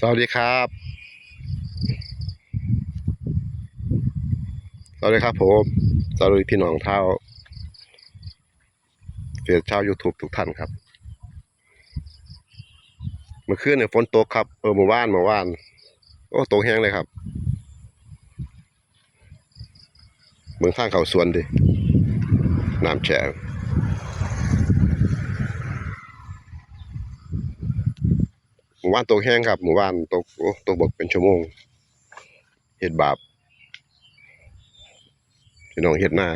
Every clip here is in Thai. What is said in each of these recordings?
สวัสดีครับ สวัสดีครับผม สวัสดีพี่น้องเท่าเฟียชาว YouTube ทุกท่านครับ เมื่อคืนเนี่ยฝนตกครับ เออเมื่อวานเมื่อวาน โอ้ตกแห้งเลยครับ เมืองข้างเขาสวนดิ น้ำแฉะ หมู่บ้านตกแห้งครับหมู่บ้านตกโอ้ตกบกเป็นชั่วโมงเห็ดบาปพี่น้องเห็ดหน้า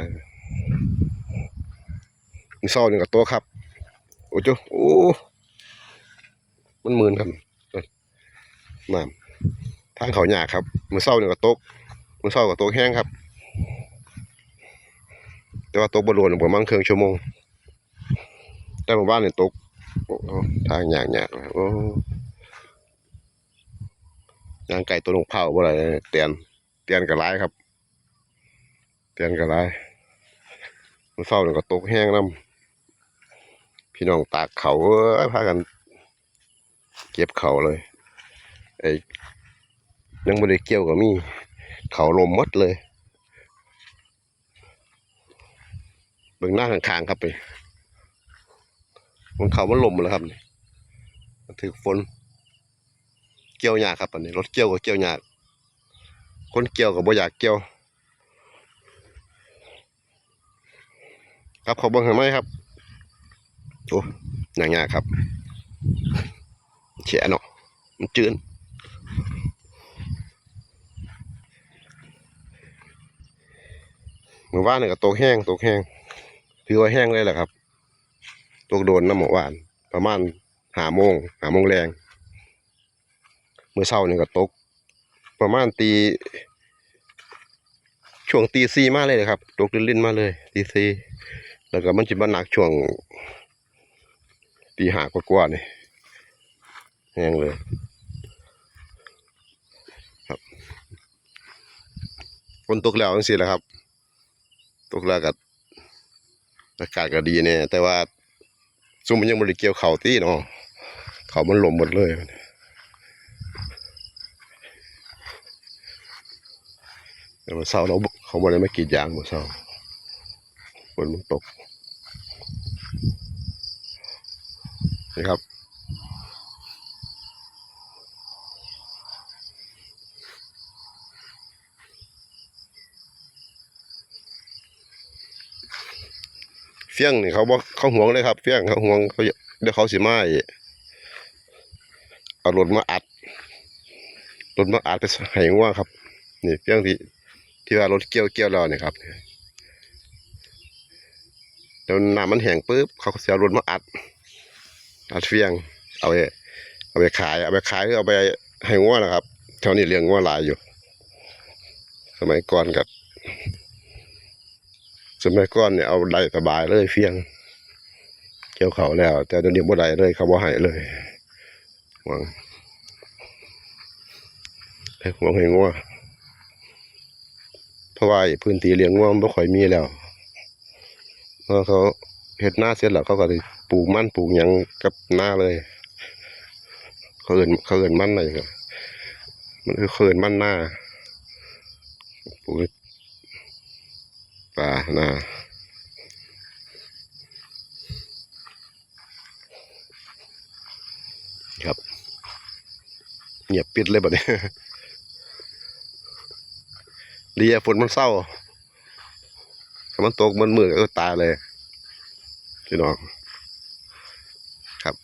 มีเศร้าหนึ่งกับตัวครับ โอ้เจ้าโอ้มันมืนครับน้ำทางเขาหยาครับมือเศร้าหนึ่งกับตกมือเศร้ากับตกแห้งครับ แต่ว่าตกบรวนประมาณครึ่งชั่วโมงแต่หมู่บ้านเนี่ยตกโอ้ทางหยาหยาโอ้ ยางไก่ตัวลงเผาบ่ไรเตียนเตียนกับไรครับ เตียนกับไรมันเศร้าเนี่ยก็ตกแห้งน้ำพี่น้องตากเขาเอ้พากัน เก็บเขาเลยไอ้ยังไม่ได้เกี่ยวกับมี เขาลมมดเลยเบื้องหน้าข้างๆครับไปมันเขามันลมแล้วครับนี่มันถือฝน เกี่ยวยากครับอันนี้รถเกี่ยวก็เกี่ยวยากคนเกี่ยวก็บ่อยากเกี่ยว ครับขอบิ่งให้ไหมครับโอ้ยากยากครับแฉะเนาะมันจืนเมื่อวานนี่ก็ตกแห้งตกแห้งถือว่าแห้งเลยแหละครับตกโดนน้ำเมื่อวาน ประมาณหาโมงหาโมงแรง มื่อเช้านี่ก็ตก ประมาณตี ช่วงตีสี่มาเลยนะครับ ตกลิ่นๆมาเลยตีสี่แล้วก็มันจะมาหนักช่วงตีห้ากว่าๆนี่แห้งเลยครับฝนตกแล้วจังซี่แหละครับ ตกแล้วก็อากาศก็ดีเนี่ยแต่ว่าซุมมันยังบริเกี่ยวเขาตีเนาะเขามันหลมหมดเลย แต่ว่าเสาร์เราเขาบ่ได้ไมากรีดยางบ่เสาร์ฝนมันตกนี่ครับเฟี้ยงนี่เขาบอกเขาห่วงเลยครับเฟี้ยงเขาห่วงเขาเดี๋ยวเขาสิมาเอารถมาอัดรถมาอัดไปให้ง่วงครับ นี่เฟี้ยงที่ ที่ว่ารถเกี่ยวเกี่ยวแล้วเนี่ยครับเดี๋ยวน้ำมันแห้งปุ๊บเขาเสียรถมาอัด อัดเฟียง เอาไปเอาไปขาย เอาไปขายหรือเอาไปให้งัวนะครับแถวนี้เลี้ยงงัวหลายอยู่ สมัยก่อนกับสมัยก่อนเนี่ยเอาได้สบายเลยเฟียง เกี่ยวเขาแล้ว แต่เดี๋ยวนี้บ่ได้เลยเขาบ่ให้เลยหวังให้หวงให้งัว เพราะว่าพื้นที่เลี้ยงงัวมันไม่ค่อยมีแล้วเพราะเขาเฮ็ดหน้าเสร็จแล้วเขาก็ได้ปลูกมันปลูกหยังกับหน้าเลย เขาเอินเขาเอินมันอะไรกันมันคือเขาเอินมันหน้าปลูกป่าหน้าครับเงียบปิดเลยบัดนี้ ดีฝนมันเศร้าถ้ามันตกมันมือก็ตายเลยพี่น้องครับ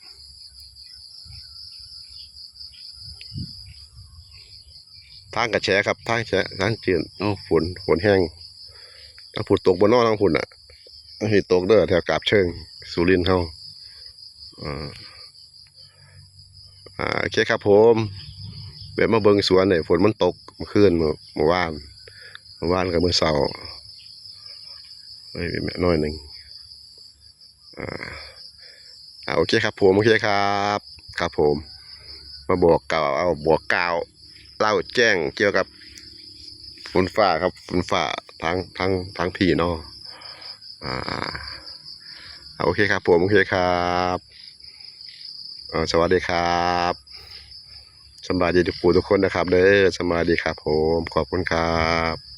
ทางกระแชครับ ทางแชทางจืดโอ้ฝนฝนแห้งถ้าฝนตกบนนอกทางฝนอะเห็นตกเด้อแถวกาบเชิง สุรินทร์เฮาอ่าอ่าโอเคครับผมเบบมาเบิงสวนเนี่ยฝนมันตกเมื่อคืนเมื่อวาน วานกับเมื่อเสาร์เฮ้ยแม่น้อยหนึ่งอ่าอ่าโอเคครับผมโอเคครับ ครับผม มาบอกกล่าวเอาบอกกล่าวเล่าแจ้งเกี่ยวกับฝนฟ้าครับฝนฟ้าทางทางทางพี่เนาะอ่าอ่าโอเคครับผมโอเคครับอ่าสวัสดีครับสบายดีทุกผู้ทุกคนนะครับเด้อสบายดีครับผมขอบคุณครับ